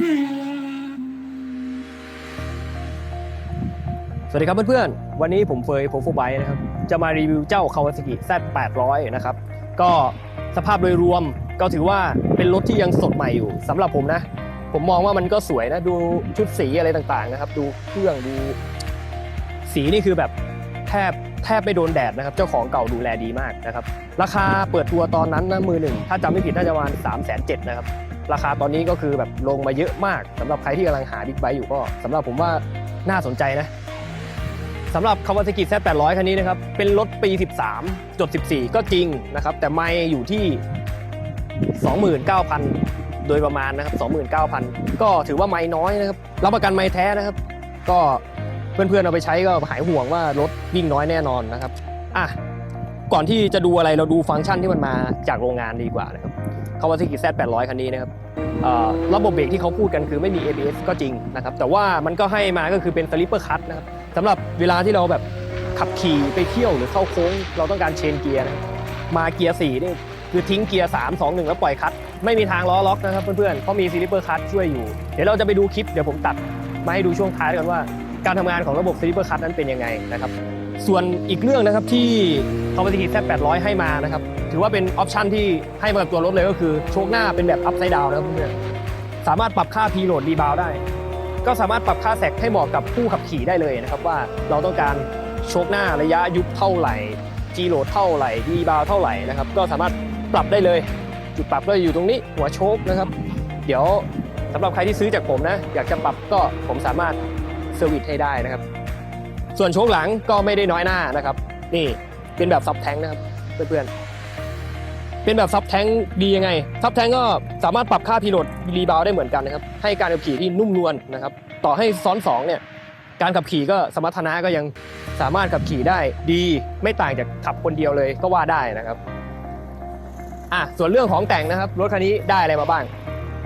สวัสดีครับเพื่อนๆ วันนี้ผมเฟยโฟโฟไบนะครับ จะมารีวิวเจ้า Kawasaki Z800 นะครับ ก็สภาพโดยรวมก็ถือว่าเป็นรถที่ยังสดใหม่อยู่สำหรับผมนะ ผมมองว่ามันก็สวยนะ ดูชุดสีอะไรต่างๆนะครับ ดูเครื่องดู สีนี่คือแบบแทบแทบไม่โดนแดดนะครับ เจ้าของเก่าดูแลดีมากนะครับ ราคาเปิดตัวตอนนั้นนะมือหนึ่ง ถ้าจำไม่ผิดน่าจะประมาณ3 7 0 0 0นะครับ ราคาตอนนี้ก็คือแบบลงมาเยอะมากสำหรับใครที่กำลังหาบิ๊กไบค์อยู่ก็สำหรับผมว่าน่าสนใจนะสำหรับ Kawasaki Z800 คันนี้นะครับ เป็นรถปี 13 จด 14 ก็จริงนะครับ แต่ไม่อยู่ที่ 29,000 โดยประมาณนะครับ 29,000 ก็ถือว่าไม่น้อยนะครับ รับประกันไม่แท้นะครับ ก็เพื่อนๆเอาไปใช้ก็หายห่วงว่ารถวิ่งน้อยแน่นอนนะครับ อะ ก่อนที่จะดูอะไรเราดูฟังก์ชันที่มันมาจากโรงงานดีกว่านะครับ Kawasaki Z800 คันนี้นะครับระบบเบรกที่เขาพูดกันคือไม่มี ABS ก็จริงนะครับ แต่ว่ามันก็ให้มาก็คือเป็น slipper cut นะครับสำหรับเวลาที่เราแบบขับขี่ไปเที่ยวหรือเข้าโค้ง เราต้องการเชนเกียร์นะมาเกียร์4นี่คือทิ้งเกียร์3 2 1 แล้วปล่อยคัดไม่มีทางล้อล็อกนะครับเพื่อนๆเพราะมีซิลิเปอร์คัตช่วยอยู่ เดี๋ยวเราจะไปดูคลิปเดี๋ยวผมตัดมาให้ดูช่วงท้ายกันว่า การทำงานของระบบซิลิเปอร์คัตนั้นเป็นยังไงนะครับ ส่วนอีกเรื่องนะครับที่ Kawasaki Z800 ให้มานะครับ ถือว่าเป็นออปชันที่ให้มากับตัวรถเลยก็คือโชคหน้าเป็นแบบอัพไซด์ดาวนะครับเพื่อนๆสามารถปรับค่า P load rebound ได้ ก็สามารถปรับค่าแสกให้เหมาะกับผู้ขับขี่ได้เลยนะครับว่าเราต้องการโชคหน้าระยะยุบเท่าไหร่จีโหลดเท่าไหร่ดีบาวเท่าไหร่นะครับก็สามารถปรับได้เลย จุดปรับก็อยู่ตรงนี้หัวโชคนะครับ เดี๋ยวสำหรับใครที่ซื้อจากผมนะ อยากจะปรับก็ผมสามารถเซอร์วิสให้ได้นะครับ ส่วนโชคหลังก็ไม่ได้น้อยหน้านะครับ นี่เป็นแบบซับแทงนะครับเพื่อนๆเป็นแบบซับแทงดียังไงซับแทงก็สามารถปรับค่าพีโหลดรีบาวได้เหมือนกันนะครับ ให้การขับขี่ที่นุ่มนวลนะครับ ต่อให้ซ้อนสองเนี่ยการขับขี่ก็สมรรถนะก็ยังสามารถขับขี่ได้ดีไม่ต่างจากขับคนเดียวเลยก็ว่าได้นะครับอะส่วนเรื่องของแต่งนะครับรถคันนี้ได้อะไรมาบ้าง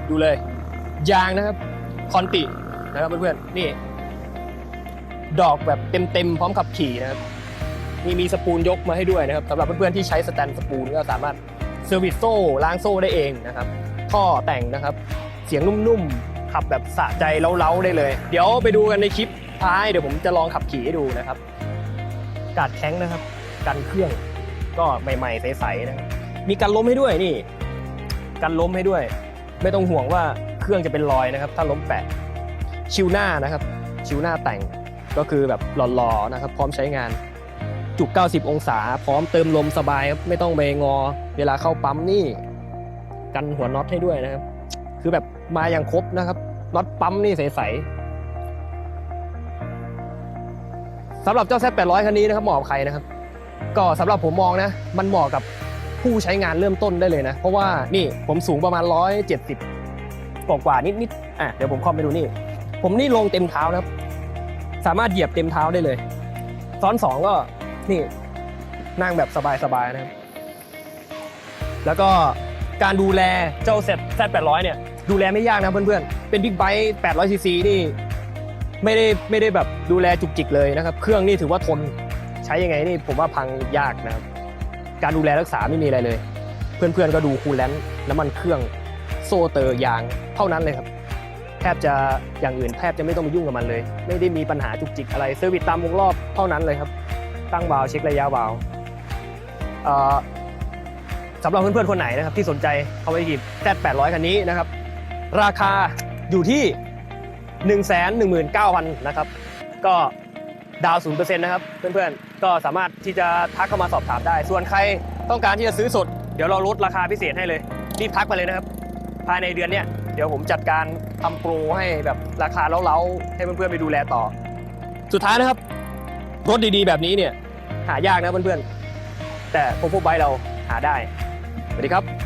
ดูเลย ยางนะครับคอนตินะครับเพื่อนๆนี่ ดอกแบบเต็มๆพร้อมขับขี่นะครับนี่มีสปูลยกมาให้ด้วยนะครับสำหรับเพื่อนๆที่ใช้สแตนสปูลก็สามารถเซอร์วิสโซ่ล้างโซ่ได้เองนะครับท่อแต่งนะครับ เสียงนุ่มๆขับแบบสะใจเล้าๆได้เลย เดี๋ยวไปดูกันในคลิปท้ายเดี๋ยวผมจะลองขับขี่ให้ดูนะครับ กาดแข้งนะครับ กันเครื่องก็ใหม่ๆใสๆนะครับมีกันล้มให้ด้วยนี่ กันล้มให้ด้วย ไม่ต้องห่วงว่าเครื่องจะเป็นรอยนะครับ ถ้าล้มแปะชิวหน้านะครับ ชิวหน้าแต่ง ก็คือแบบหล่อๆนะครับ พร้อมใช้งาน จุก 90 องศา พร้อมเติมลมสบายครับไม่ต้องไปงอ เวลาเข้าปั๊มนี่ กันหัวน็อตให้ด้วยนะครับ คือแบบมาอย่างครบนะครับน็อตปั๊มนี่ใสๆสำหรับเจ้าแซด800 คันนี้นะครับเหมาะกับใครนะครับ ก็สำหรับผมมองนะ มันเหมาะกับผู้ใช้งานเริ่มต้นได้เลยนะ เพราะว่านี่ผมสูงประมาณ 170กว่ากว่านิดๆอะเดี๋ยวผมคอมไปดูนี่ ผมนี่ลงเต็มเท้านะครับ สามารถเหยียบเต็มเท้าได้เลย ซ้อนสองก็นี่นั่งแบบสบายๆนะครับ แล้วก็การดูแลเจ้า Z Z800 เนี่ยดูแลไม่ยากนะเพื่อนๆ เป็นบิ๊กไบค์800ซีซีนี่ไม่ได้ไม่ได้แบบดูแลจุกจิกเลยนะครับ เครื่องนี่ถือว่าทนใช้ยังไงนี่ผมว่าพังยากนะครับ การดูแลรักษาไม่มีอะไรเลย เพื่อนๆก็ดูคูลแลนต์น้ำมันเครื่องโซ่เตอร์ยางเท่านั้นเลยครับ ทบจะอย่างอื่นแทบจะไม่ต้องไปยุ่งกับมันเลย ไม่ได้มีปัญหาจุกจิกอะไรเซอร์วิสตามวงรอบเท่านั้นเลยครับ ตั้งวาล์วเช็คระยะวาล์วสำหรับเพื่อนๆคนไหนนะครับที่สนใจเข้าไปหยิบ Z800 คันนี้นะครับ ราคาอยู่ที่1 1 9 0 0 0นะครับ ก็ดาวศูนย์เปอร์เซ็นต์นะครับ เพื่อนๆ ก็สามารถที่จะทักเข้ามาสอบถามได้ ส่วนใครต้องการที่จะซื้อสด เดี๋ยวเราลดราคาพิเศษให้เลย รีบทักไปเลยนะครับ ภายในเดือนเนี้ย เดี๋ยวผมจัดการทำโปรให้แบบราคาเล้าๆให้เพื่อนๆไปดูแลต่อ สุดท้ายนะครับ รถดีๆ แบบนี้เนี่ย หายากนะเพื่อนๆ แต่พวกพวกไบเราหาได้ สวัสดีครับ